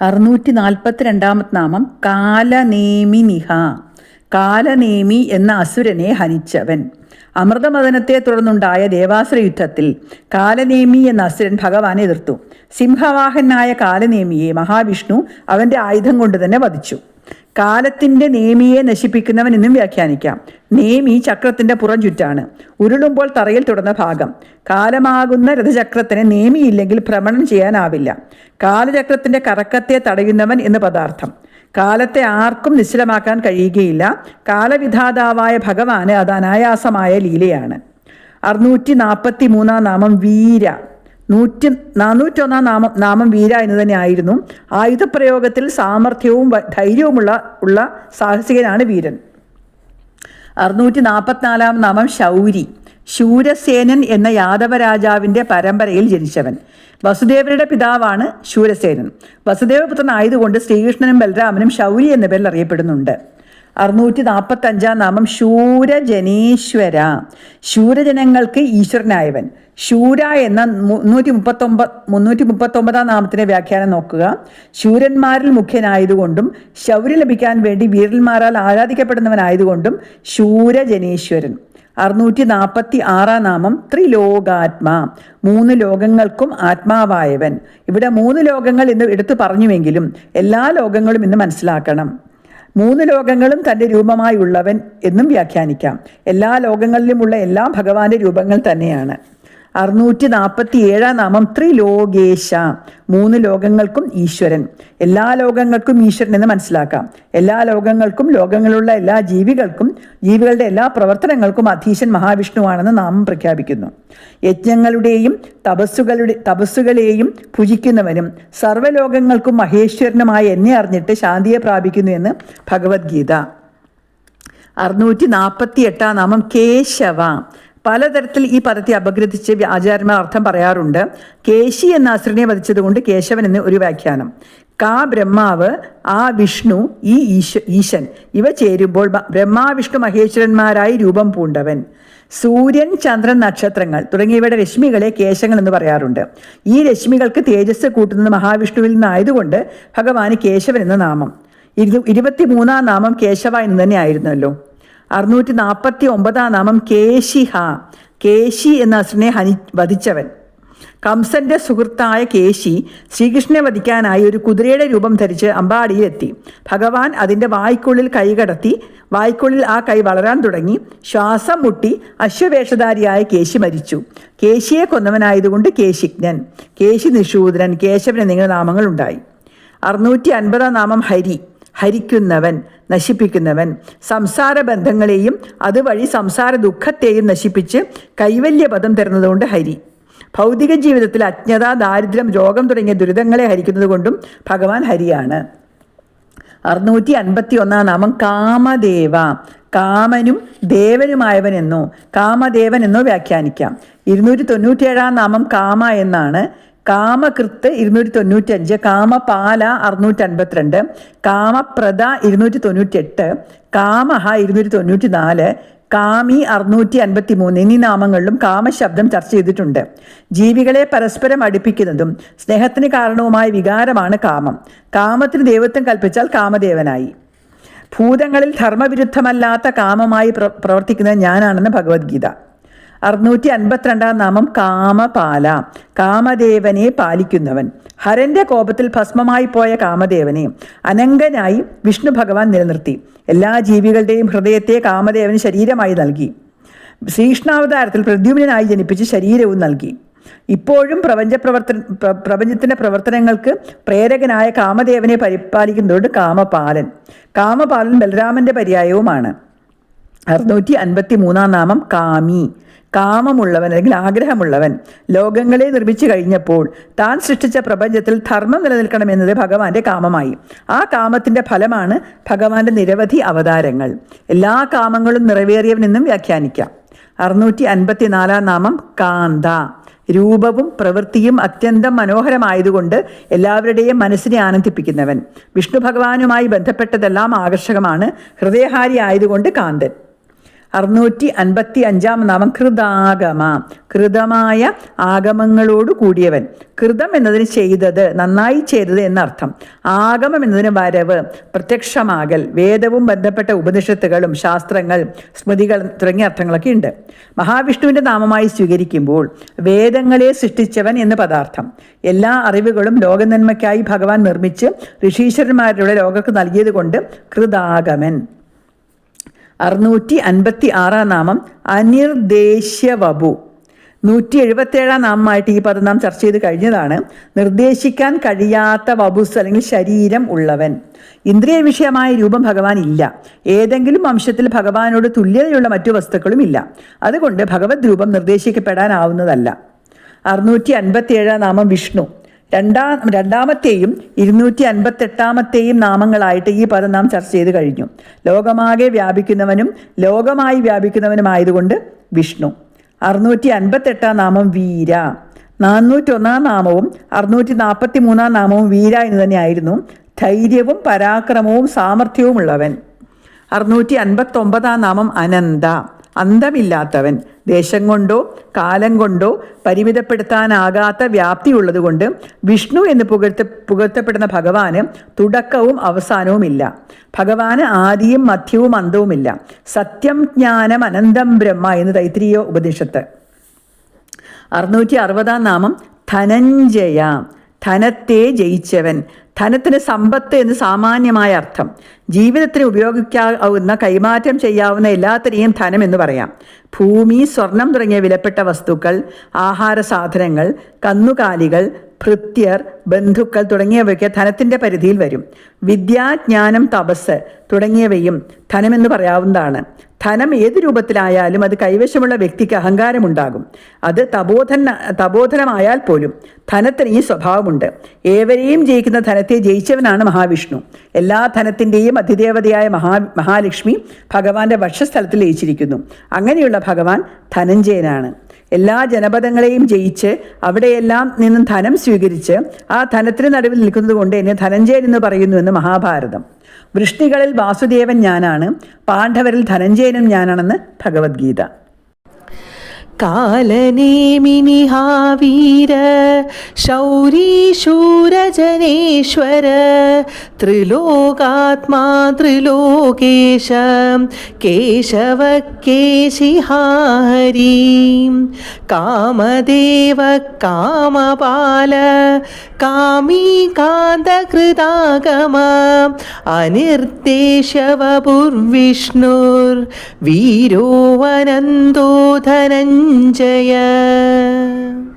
അറുന്നൂറ്റി നാൽപ്പത്തിരണ്ടാമത് നാമം കാലനേമി നിഹ കാലനേമി എന്ന അസുരനെ ഹനിച്ചവൻ. അമൃതമദനത്തെ തുടർന്നുണ്ടായ ദേവാസുര യുദ്ധത്തിൽ കാലനേമി എന്ന അസുരൻ ഭഗവാനെ എതിർത്തു. സിംഹവാഹനായ കാലനേമിയെ മഹാവിഷ്ണു അവന്റെ ആയുധം കൊണ്ട് തന്നെ വധിച്ചു. കാലത്തിന്റെ നേമിയെ നശിപ്പിക്കുന്നവൻ എന്നും വ്യാഖ്യാനിക്കാം. നേമി ചക്രത്തിന്റെ പുറം ചുറ്റാണ്. ഉരുളുമ്പോൾ തറയിൽ തുടർന്ന ഭാഗം. കാലമാകുന്ന രഥചക്രത്തിന് നേമിയില്ലെങ്കിൽ ഭ്രമണം ചെയ്യാനാവില്ല. കാലചക്രത്തിന്റെ കറക്കത്തെ തടയുന്നവൻ എന്ന് പദാർത്ഥം. കാലത്തെ ആർക്കും നിശ്ചലമാക്കാൻ കഴിയുകയില്ല. കാലവിധാതാവായ ഭഗവാന് അത് അനായാസമായ ലീലയാണ്. അറുന്നൂറ്റി നാൽപ്പത്തി മൂന്നാം നാമം വീര. നൂറ്റി നാനൂറ്റൊന്നാം നാമം നാമം വീര എന്ന് തന്നെ ആയിരുന്നു. ആയുധപ്രയോഗത്തിൽ സാമർഥ്യവും ധൈര്യവുമുള്ള ഉള്ള സാഹസികനാണ് വീരൻ. അറുന്നൂറ്റി നാൽപ്പത്തിനാലാം നാമം ശൗരി. ശൂരസേനൻ എന്ന യാദവ രാജാവിന്റെ പരമ്പരയിൽ ജനിച്ചവൻ. വസുദേവരുടെ പിതാവാണ് ശൂരസേനൻ. വസുദേവപുത്രനായതുകൊണ്ട് ശ്രീകൃഷ്ണനും ബലരാമനും ശൗരി എന്ന പേരിൽ അറിയപ്പെടുന്നുണ്ട്. അറുന്നൂറ്റി നാൽപ്പത്തി അഞ്ചാം നാമം ശൂരജനീശ്വര. ശൂരജനങ്ങൾക്ക് ഈശ്വരനായവൻ. ശൂര എന്ന മുന്നൂറ്റി മുപ്പത്തൊമ്പത് മുന്നൂറ്റി മുപ്പത്തൊമ്പതാം നാമത്തിന്റെ വ്യാഖ്യാനം നോക്കുക. ശൂരന്മാരിൽ മുഖ്യനായതുകൊണ്ടും ശൗര്യ ലഭിക്കാൻ വേണ്ടി വീരന്മാരാൽ ആരാധിക്കപ്പെടുന്നവനായതുകൊണ്ടും ശൂരജനീശ്വരൻ. അറുന്നൂറ്റി നാൽപ്പത്തി ആറാം നാമം ത്രിലോകാത്മാ. മൂന്ന് ലോകങ്ങൾക്കും ആത്മാവായവൻ. ഇവിടെ മൂന്ന് ലോകങ്ങൾ ഇന്ന് എടുത്തു പറഞ്ഞുവെങ്കിലും എല്ലാ ലോകങ്ങളും ഇന്ന് മനസ്സിലാക്കണം. മൂന്ന് ലോകങ്ങളും തന്റെ രൂപമായുള്ളവൻ എന്നും വ്യാഖ്യാനിക്കാം. എല്ലാ ലോകങ്ങളിലുമുള്ള എല്ലാ ഭഗവാന്റെ രൂപങ്ങൾ തന്നെയാണ്. അറുന്നൂറ്റി നാൽപ്പത്തി ഏഴാം നാമം ത്രിലോകേശ. മൂന്ന് ലോകങ്ങൾക്കും ഈശ്വരൻ. എല്ലാ ലോകങ്ങൾക്കും ഈശ്വരൻ എന്ന് മനസ്സിലാക്കാം. എല്ലാ ലോകങ്ങൾക്കും ലോകങ്ങളിലുള്ള എല്ലാ ജീവികൾക്കും ജീവികളുടെ എല്ലാ പ്രവർത്തനങ്ങൾക്കും അധീശൻ മഹാവിഷ്ണുവാണെന്ന് നാമം പ്രഖ്യാപിക്കുന്നു. യജ്ഞങ്ങളുടെയും തപസ്സുകളുടെ തപസ്സുകളെയും ഭുജിക്കുന്നവനും സർവലോകങ്ങൾക്കും മഹേശ്വരനുമായി എന്നെ അറിഞ്ഞിട്ട് ശാന്തിയെ പ്രാപിക്കുന്നു എന്ന് ഭഗവത്ഗീത. അറുന്നൂറ്റി നാൽപ്പത്തി എട്ടാം നാമം കേശവ. പലതരത്തിൽ ഈ പദത്തെ അപഗ്രഥിച്ച് ആചാര്യന്മാർ അർത്ഥം പറയാറുണ്ട്. കേശി എന്ന അസുരനെ വധിച്ചതുകൊണ്ട് കേശവൻ എന്ന് ഒരു വ്യാഖ്യാനം. കാ ബ്രഹ്മാവ് ആ വിഷ്ണു ഈ ഈശ ഈശൻ ഇവ ചേരുമ്പോൾ ബ്രഹ്മാ വിഷ്ണു മഹേശ്വരന്മാരായി രൂപം പൂണ്ടവൻ. സൂര്യൻ ചന്ദ്രൻ നക്ഷത്രങ്ങൾ തുടങ്ങിയവയുടെ രശ്മികളെ കേശങ്ങൾ എന്ന് പറയാറുണ്ട്. ഈ രശ്മികൾക്ക് തേജസ് കൂട്ടുന്നത് മഹാവിഷ്ണുവിൽ നിന്നായതുകൊണ്ട് ഭഗവാന് കേശവൻ എന്ന നാമം. ഇരു ഇരുപത്തിമൂന്നാം നാമം കേശവ എന്ന് തന്നെ ആയിരുന്നല്ലോ. അറുന്നൂറ്റി നാൽപ്പത്തി ഒമ്പതാം നാമം കേശിഹ കേശി എന്ന അസുരനെ ഹനി വധിച്ചവൻ. കംസന്റെ സുഹൃത്തായ കേശി ശ്രീകൃഷ്ണനെ വധിക്കാനായി ഒരു കുതിരയുടെ രൂപം ധരിച്ച് അമ്പാടിയിലെത്തി. ഭഗവാൻ അതിന്റെ വായ്ക്കുള്ളിൽ കൈ കടത്തി വായ്ക്കുള്ളിൽ ആ കൈ വളരാൻ തുടങ്ങി. ശ്വാസം മുട്ടി അശ്വവേഷധാരിയായ കേശി മരിച്ചു. കേശിയെ കൊന്നവനായതുകൊണ്ട് കേശിജ്ഞൻ. കേശി നിഷൂദ്രൻ കേശവൻ എന്നിങ്ങനെ നാമങ്ങളുണ്ടായി. അറുന്നൂറ്റി അൻപതാം നാമം ഹരി. ഹരിക്കുന്നവൻ നശിപ്പിക്കുന്നവൻ. സംസാര ബന്ധങ്ങളെയും അതുവഴി സംസാര ദുഃഖത്തെയും നശിപ്പിച്ച് കൈവല്യപദം തരുന്നതുകൊണ്ട് ഹരി. ഭൗതിക ജീവിതത്തിൽ അജ്ഞത ദാരിദ്ര്യം രോഗം തുടങ്ങിയ ദുരിതങ്ങളെ ഹരിക്കുന്നത് കൊണ്ടും ഭഗവാൻ ഹരിയാണ്. അറുന്നൂറ്റി അൻപത്തി ഒന്നാം നാമം കാമദേവ. കാമനും ദേവനുമായവൻ എന്നോ കാമദേവൻ എന്നോ വ്യാഖ്യാനിക്കാം. ഇരുന്നൂറ്റി തൊണ്ണൂറ്റിയേഴാം നാമം കാമ എന്നാണ് കാമകൃത്ത് ഇരുന്നൂറ്റി തൊണ്ണൂറ്റഞ്ച് കാമപാല അറുന്നൂറ്റി അൻപത്തിരണ്ട് കാമപ്രദ ഇരുന്നൂറ്റി തൊണ്ണൂറ്റെട്ട് കാമഹ ഇരുന്നൂറ്റി തൊണ്ണൂറ്റി നാല് കാമി അറുന്നൂറ്റി അൻപത്തി മൂന്ന് എന്നീ നാമങ്ങളിലും കാമശബ്ദം ചർച്ച ചെയ്തിട്ടുണ്ട്. ജീവികളെ പരസ്പരം അടുപ്പിക്കുന്നതും സ്നേഹത്തിന് കാരണവുമായ വികാരമാണ് കാമം. കാമത്തിന് ദൈവത്വം കൽപ്പിച്ചാൽ കാമദേവനായി. ഭൂതങ്ങളിൽ ധർമ്മവിരുദ്ധമല്ലാത്ത കാമമായി പ്ര പ്രവർത്തിക്കുന്നത് ഞാനാണെന്ന് ഭഗവത്ഗീത. അറുന്നൂറ്റി അൻപത്തിരണ്ടാം നാമം കാമപാല. കാമദേവനെ പാലിക്കുന്നവൻ. ഹരന്റെ കോപത്തിൽ ഭസ്മമായി പോയ കാമദേവനെ അനങ്കനായി വിഷ്ണു ഭഗവാൻ നിലനിർത്തി. എല്ലാ ജീവികളുടെയും ഹൃദയത്തെ കാമദേവന് ശരീരമായി നൽകി. ശ്രീകൃഷ്ണാവതാരത്തിൽ പ്രദ്യുമ്നായി ജനിപ്പിച്ച് ശരീരവും നൽകി. ഇപ്പോഴും പ്രപഞ്ച പ്രവർത്തന പ്ര- പ്രപഞ്ചത്തിന്റെ പ്രവർത്തനങ്ങൾക്ക് പ്രേരകനായ കാമദേവനെ പരിപാലിക്കുന്നതുകൊണ്ട് കാമപാലൻ. കാമപാലൻ ബലരാമന്റെ പര്യായവുമാണ്. അറുന്നൂറ്റി അൻപത്തി മൂന്നാം നാമം കാമി. കാമമുള്ളവൻ അല്ലെങ്കിൽ ആഗ്രഹമുള്ളവൻ ലോകങ്ങളെ നിർമ്മിച്ചു കഴിഞ്ഞപ്പോൾ താൻ സൃഷ്ടിച്ച പ്രപഞ്ചത്തിൽ ധർമ്മം നിലനിൽക്കണമെന്നത് ഭഗവാന്റെ കാമമായി. ആ കാമത്തിന്റെ ഫലമാണ് ഭഗവാന്റെ നിരവധി അവതാരങ്ങൾ. എല്ലാ കാമങ്ങളും നിറവേറിയവനെന്നും വ്യാഖ്യാനിക്കാം. അറുന്നൂറ്റി അൻപത്തിനാലാം നാമം കാന്ത. രൂപവും പ്രവൃത്തിയും അത്യന്തം മനോഹരമായതുകൊണ്ട് എല്ലാവരുടെയും മനസ്സിനെ ആനന്ദിപ്പിക്കുന്നവൻ. വിഷ്ണു ഭഗവാനുമായി ബന്ധപ്പെട്ടതെല്ലാം ആകർഷകമാണ്. ഹൃദയഹാരി ആയതുകൊണ്ട് കാന്തൻ. അറുന്നൂറ്റി അൻപത്തി അഞ്ചാം നാമം കൃതാഗമ. കൃതമായ ആഗമങ്ങളോട് കൂടിയവൻ. കൃതം എന്നതിന് ചെയ്തത് നന്നായി ചെയ്തത് എന്നർത്ഥം. ആഗമം എന്നതിന് വരവ് പ്രത്യക്ഷമാകൽ വേദവും ബന്ധപ്പെട്ട ഉപനിഷത്തുകളും ശാസ്ത്രങ്ങൾ സ്മൃതികൾ തുടങ്ങിയ അർത്ഥങ്ങളൊക്കെ ഉണ്ട്. മഹാവിഷ്ണുവിന്റെ നാമമായി സ്വീകരിക്കുമ്പോൾ വേദങ്ങളെ സൃഷ്ടിച്ചവൻ എന്ന് പദാർത്ഥം. എല്ലാ അറിവുകളും ലോകനന്മയ്ക്കായി ഭഗവാൻ നിർമ്മിച്ച് ഋഷീശ്വരന്മാരുടെ ലോകക്ക് നൽകിയത് കൃതാഗമൻ. അറുന്നൂറ്റി അൻപത്തി ആറാം നാമം അനിർദ്ദേശ്യവപു നൂറ്റി എഴുപത്തേഴാം നാമമായിട്ട് ഈ പദം നാം ചർച്ച ചെയ്ത് കഴിഞ്ഞതാണ്. നിർദ്ദേശിക്കാൻ കഴിയാത്ത വബുസ് അല്ലെങ്കിൽ ശരീരം ഉള്ളവൻ. ഇന്ദ്രിയ വിഷയമായ രൂപം ഭഗവാൻ ഇല്ല. ഏതെങ്കിലും വംശത്തിൽ ഭഗവാനോട് തുല്യതയുള്ള മറ്റു വസ്തുക്കളും ഇല്ല. അതുകൊണ്ട് ഭഗവത് രൂപം നിർദ്ദേശിക്കപ്പെടാനാവുന്നതല്ല. അറുന്നൂറ്റി അൻപത്തി ഏഴാം നാമം വിഷ്ണു. രണ്ടാം രണ്ടാമത്തെയും ഇരുന്നൂറ്റി അൻപത്തെട്ടാമത്തെയും നാമങ്ങളായിട്ട് ഈ പദം നാം ചർച്ച ചെയ്ത് കഴിഞ്ഞു. ലോകമാകെ വ്യാപിക്കുന്നവനും ലോകമായി വ്യാപിക്കുന്നവനുമായതുകൊണ്ട് വിഷ്ണു. അറുന്നൂറ്റി അൻപത്തെട്ടാം നാമം വീര. നാനൂറ്റൊന്നാം നാമവും അറുന്നൂറ്റി നാൽപ്പത്തി മൂന്നാം നാമവും വീര എന്ന് തന്നെയായിരുന്നു ധൈര്യവും പരാക്രമവും സാമർഥ്യവുമുള്ളവൻ. അറുന്നൂറ്റി അൻപത്തൊമ്പതാം നാമം അനന്ത. അന്തമില്ലാത്തവൻ. ദേശം കൊണ്ടോ കാലം കൊണ്ടോ പരിമിതപ്പെടുത്താനാകാത്ത വ്യാപ്തിയുള്ളതുകൊണ്ട് വിഷ്ണു എന്ന് പുകഴ്ത്ത പുകഴ്ത്തപ്പെടുന്ന ഭഗവാന് തുടക്കവും അവസാനവുമില്ല. ഭഗവാന് ആദിയും മധ്യവും അന്തവുമില്ല. സത്യം ജ്ഞാനം അനന്തം ബ്രഹ്മ എന്ന് തൈത്രീയ ഉപനിഷത്ത്. അറുന്നൂറ്റി അറുപതാം നാമം ധനഞ്ജയ. ധനത്തെ ജയിച്ചവൻ. ധനത്തിന് സമ്പത്ത് എന്ന് സാമാന്യമായ അർത്ഥം. ജീവിതത്തിന് ഉപയോഗിക്കാവുന്ന കൈമാറ്റം ചെയ്യാവുന്ന എല്ലാത്തിനെയും ധനം എന്ന് പറയാം. ഭൂമി സ്വർണം തുടങ്ങിയ വിലപ്പെട്ട വസ്തുക്കൾ ആഹാര സാധനങ്ങൾ കന്നുകാലികൾ ഭൃത്യർ ബന്ധുക്കൾ തുടങ്ങിയവയൊക്കെ ധനത്തിന്റെ പരിധിയിൽ വരും. വിദ്യാജ്ഞാനം തപസ് തുടങ്ങിയവയും ധനമെന്ന് പറയാവുന്നതാണ്. ധനം ഏത് രൂപത്തിലായാലും അത് കൈവശമുള്ള വ്യക്തിക്ക് അഹങ്കാരമുണ്ടാകും. അത് തപോധന തപോധനമായാൽ പോലും ധനത്തിന് ഈ സ്വഭാവമുണ്ട്. ഏവരെയും ജയിക്കുന്ന ധനത്തെ ജയിച്ചവനാണ് മഹാവിഷ്ണു. എല്ലാ ധനത്തിന്റെയും അതിദേവതയായ മഹാ മഹാലക്ഷ്മി ഭഗവാന്റെ വക്ഷസ്ഥലത്തിൽ ലയിച്ചിരിക്കുന്നു. അങ്ങനെയുള്ള ഭഗവാൻ ധനഞ്ജയനാണ്. എല്ലാ ജനപദങ്ങളെയും ജയിച്ച് അവിടെയെല്ലാം നിന്നും ധനം സ്വീകരിച്ച് ആ ധനത്തിന് നടുവിൽ നിൽക്കുന്നത് കൊണ്ട് എന്നെ ധനഞ്ജയൻ എന്ന് പറയുന്നു എന്ന് മഹാഭാരതം. വൃഷ്ടികളിൽ വാസുദേവൻ ഞാനാണ് പാണ്ഡവരിൽ ധനഞ്ജയനും ഞാനാണെന്ന് ഭഗവത്ഗീത. कालनेमिनिहावीर शौरीशूरजनेश्वर त्रिलोकात्मा त्रिलोकेश केशव केशिहारी कामदेव कामपाल कामी कान्तकृतागम अनिर्देशवपुर्विष्णुर्वीरो वनन्दो धनञ्जय 형제야.